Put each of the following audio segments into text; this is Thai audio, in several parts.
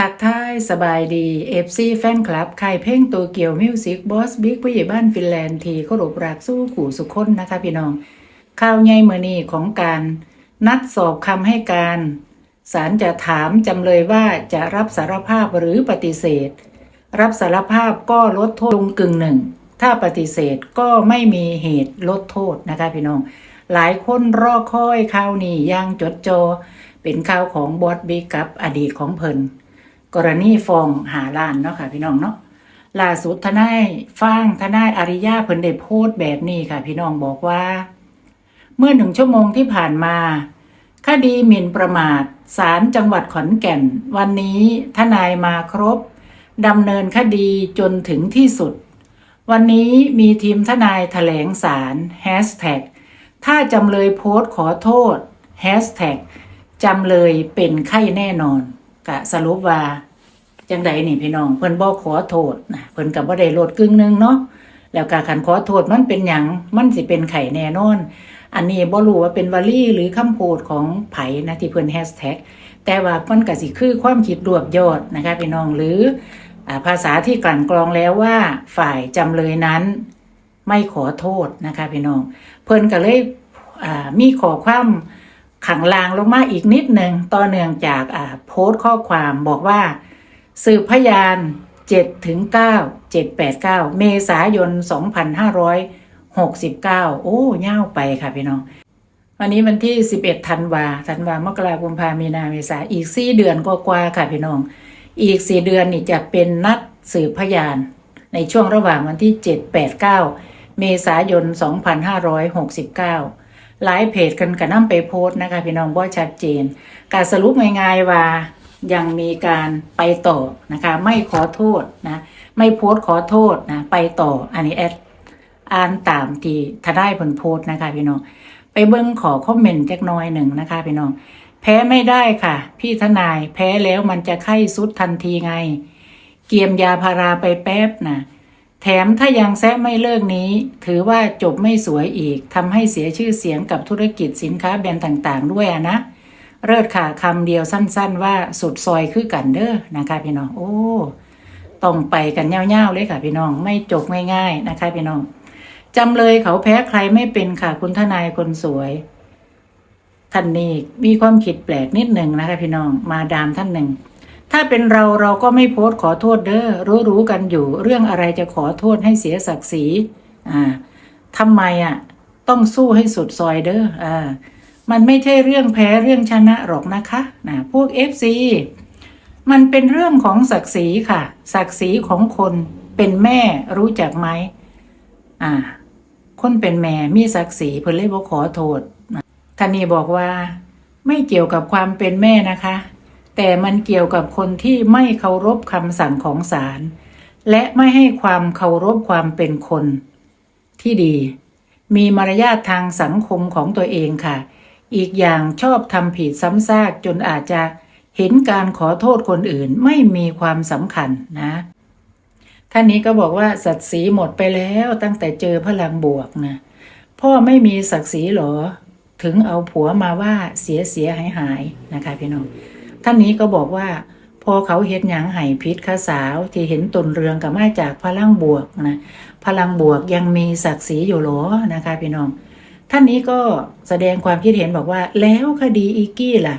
ทักทายสบายดีเอฟซีแฟนคลับใค่ายเพลงตัวเกี่ยวมิวสิกบอสบิ๊กผู้ใหญ่บ้านฟินแลนด์ทีเคารพรักสู้ขู่สุขคนนะคะพี่น้อง ข่าวใหญ่เมื่อนี้ของการนัดสอบคำให้การศาลจะถามจำเลยว่าจะรับสารภาพหรือปฏิเสธ รับสารภาพก็ลดโทษลงกึ่งหนึ่ง ถ้าปฏิเสธก็ไม่มีเหตุลดโทษนะคะพี่น้อง หลายคนรอคอยข่าวนี้อยังจดจอเป็นข่าวของบอสบิ๊กกับอดีตของเพิ่น กรณีฟ้องหาล้านเนาะค่ะ พี่น้องเนาะล่าสุดทนายฟ้างทนายอาริยาเพิ่นได้โพสต์แบบนี้ค่ะ พี่น้องบอกว่า เมื่อหนึ่งชั่วโมงที่ผ่านมาคดีหมิ่นประมาทศาลจังหวัดขอนแก่น วันนี้ทนายมาครบดำเนินคดีจนถึงที่สุด วันนี้มีทีมทนายแถลงสารแฮชแท็กถ้าจำเลยโพสต์ขอโทษแฮชแท็กจำเลยเป็นไข้แน่นอนกะสรุปว่า จังใดนี่พี่น้องเพิ่นบ่ขอโทษนะเพิ่นก็บ่ได้ลดกึ่งหนึงเนาะแล้วก็คันขอโทษมันเป็นหยังมันสิเป็นไข่แน่นอน อันนี้บ่รู้ว่าเป็นวลีหรือคำพูดของไผนะที่เพิ่นแฮชแท็กแต่ว่ามันก็สิคือความคิดรวบยอดนะคะพี่น้องหรืออภาษาที่กลั่นกรองแล้วว่าฝ่ายจำเลยนั้นไม่ขอโทษนะคะพี่น้อง เพิ่นก็เลยมีขอความขังลางลงมาอีกนิดหนึ่งต่อเนื่องจากโพสต์ข้อความบอกว่า สืบพยาน7ถึง9 7 8 9 เมษายน 2569 โอ้ย่าวไปค่ะพี่น้อง วันนี้วันที่ 11ธันวาธันวามกราคมพามีนาเมษาอีก 4 เดือนกว่าๆค่ะพี่น้อง อีก 4 เดือนนี่จะเป็นนัดสืบพยาน ในช่วงระหว่างวันที่ 7 8 9 เมษายน 2569 หลายเพจกันกันนำไปโพสต์นะคะพี่น้องบ่ชัดเจน การสรุปง่ายๆว่า ยังมีการไปต่อนะคะ ไม่ขอโทษนะ ไม่โพสต์ขอโทษนะไปต่ออันนี้แอดอ่านตามที่ทนายผลโพสต์นะคะพี่น้องไปเบิ้งขอคอมเมนต์จักหน้อยหนึ่งนะคะพี่น้องแพ้ไม่ได้ค่ะ พี่ทนายแพ้แล้วมันจะไข้สุดทันทีไง เกียมยาพาราไปแป๊บนะแถมถ้ายังแซะไม่เลิกนี้ ถือว่าจบไม่สวยอีกทำให้เสียชื่อเสียงกับธุรกิจสินค้าแบรนด์ต่าง ๆ ด้วยนะ เลิศค่ะคำเดียวสั้น ๆ ว่าสุดซอยคือกันเด้อนะคะพี่น้อง โอ้ต้องไปกันเง่าๆเลยค่ะพี่น้อง ไม่จบง่ายๆนะคะพี่น้องจำเลยเขาแพ้ใครไม่เป็นค่ะ คุณทนายคนสวยท่านนี้มีความคิดแปลกนิดหนึ่งนะคะพี่น้องมาดามท่านหนึ่ง ถ้าเป็นเราเราก็ไม่โพสต์ขอโทษเด้อรู้ๆกันอยู่ เรื่องอะไรจะขอโทษให้เสียศักดิ์ศรีอ่าทำไมอะ ต้องสู้ให้สุดซอยเด้ออ่า มันไม่ใช่เรื่องแพ้เรื่องชนะหรอกนะคะนะพวก FC มันเป็นเรื่องของศักดิ์ศรีค่ะ ศักดิ์ศรีของคนเป็นแม่รู้จักไหมอ่า คนเป็นแม่มีศักดิ์ศรีเพิ่นเลยบอกขอโทษท่านนี้บอกว่า ไม่เกี่ยวกับความเป็นแม่นะคะ แต่มันเกี่ยวกับคนที่ไม่เคารพคำสั่งของศาลและไม่ให้ความเคารพความเป็นคน ที่ดี มีมารยาททางสังคมของตัวเองค่ะ อีกอย่างชอบทำผิดซ้ำซากจนอาจจะเห็นการขอโทษคนอื่นไม่มีความสำคัญนะท่านนี้ก็บอกว่าศักดิ์ศรีหมดไปแล้วตั้งแต่เจอพลังบวกนะพ่อไม่มีศักดิ์ศรีหรอ ถึงเอาผัวมาว่าเสียเสียหายหายนะคะพี่น้องท่านนี้ก็บอกว่า พอเขาเห็นหยังไห้พิษข้าสาวที่เห็นตนเรืองกับมาจากพลังบวกนะพลังบวกยังมีศักดิ์ศรีอยู่หรอนะคะพี่น้อง ท่านนี้ก็แสดงความคิดเห็นบอกว่า แล้วคดีอีกี้ล่ะ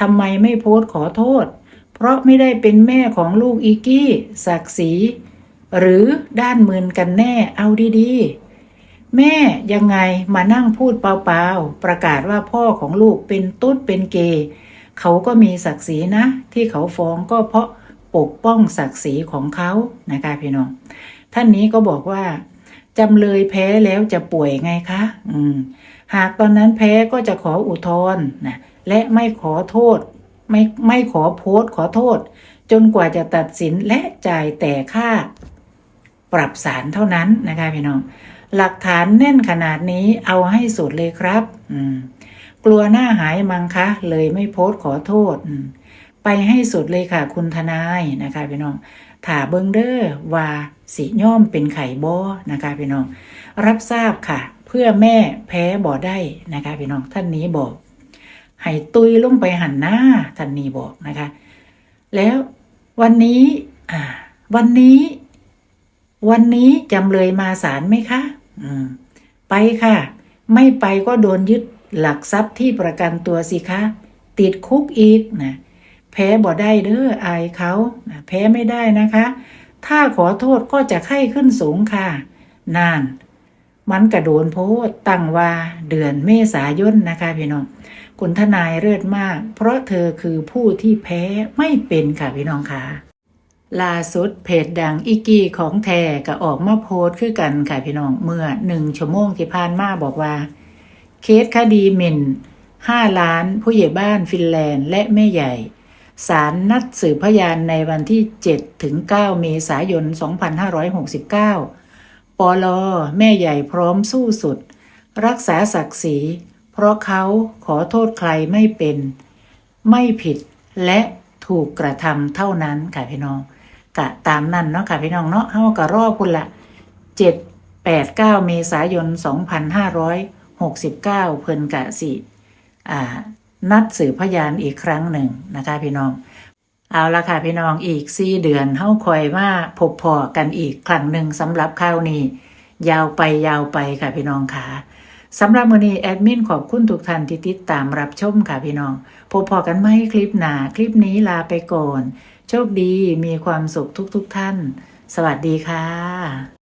ทำไมไม่โพสต์ขอโทษ เพราะไม่ได้เป็นแม่ของลูกอีกกี้ศักดิ์ศรีหรือด้านมืนกันแน่เอาดีๆ แม่ยังไงมานั่งพูดเปล่าๆ ประกาศว่าพ่อของลูกเป็นตุ๊ดเป็นเกย์เขาก็มีศักดิ์ศรีนะ ที่เขาฟ้องก็เพราะปกป้องศักดิ์ศรีของเขานะคะพี่น้อง ท่านนี้ก็บอกว่า จำเลยแพ้แล้วจะป่วยไงคะอืมหากตอนนั้นแพ้ก็จะขออุทธรณ์นะและไม่ขอโทษ ไม่ไม่ขอโพสต์ขอโทษ จนกว่าจะตัดสินและจ่ายแต่ค่า ปรับสารเท่านั้นนะคะพี่น้อง หลักฐานแน่นขนาดนี้เอาให้สุดเลยครับ อืม กลัวหน้าหายมังคะ เลยไม่โพสต์ขอโทษอืม ไปให้สุดเลยค่ะ คุณทนายนะคะพี่น้องถาเบิงเดอร์ว่าสีย่อมเป็นไข่บอนะคะพี่น้อง รับทราบค่ะ เพื่อแม่แพ้บ่ได้นะคะพี่น้องท่านนี้บอกให้ตุยลงไปหันหน้าท่านนี้บอกนะคะ แล้ววันนี้อ่าวันนี้ วันนี้จำเลยมาศาลไหมคะอืมไปค่ะ ไม่ไปก็โดนยึดหลักทรัพย์ที่ประกันตัวสิคะ ติดคุกอีกนะ แพ้บ่ได้เด้ออายเขาแพ้ไม่ได้นะคะ ถ้าขอโทษก็จะไข้ขึ้นสูงค่ะนาน มันกระโดนโพดตั้งว่าเดือนเมษายนนะคะพี่น้องคุณทนายเลิศมาก เพราะเธอคือผู้ที่แพ้ไม่เป็นค่ะพี่น้องค่ะล่าสุดเพจดังอีกี้ของแท้ก็ออกมาโพสต์คือกันค่ะพี่น้องเมื่อหนึ่งชั่วโมงที่ผ่านมาบอกว่า เคสคดีหมิ่น5ล้านผู้ใหญ่บ้านฟินแลนด์และแม่ใหญ่ ศาลนัดสืบพยานในวันที่ 7 ถึง 9 เมษายน 2569 ปลอแม่ใหญ่พร้อมสู้สุด รักษาศักดิ์ศรี เพราะเขาขอโทษใครไม่เป็น ไม่ผิดและถูกกระทำเท่านั้นค่ะพี่น้องกะตามนั้นเนาะค่ะพี่น้องเนาะเฮาก็รอพุ่นละเจ็ดแปดเก้าเมษายนสองพันห้าร้อยหกสิบเก้าเพิ่นกะสิอ่า นัดสืบพยานอีกครั้งหนึ่งนะคะพี่น้อง เอาละค่ะพี่น้องอีกสี่เดือนเฮาคอยมาพบพอกันอีกครั้งหนึ่งสำหรับข้าวนี้ ยาวไปยาวไปค่ะพี่น้องค่ะสำหรับมือนี้แอดมินขอบคุณทุกท่านที่ติดตามรับชมค่ะพี่น้อง พบพอกันไหมคลิปหน้าคลิปนี้ลาไปก่อน โชคดีมีความสุขทุกๆทท่าน สวัสดีค่ะ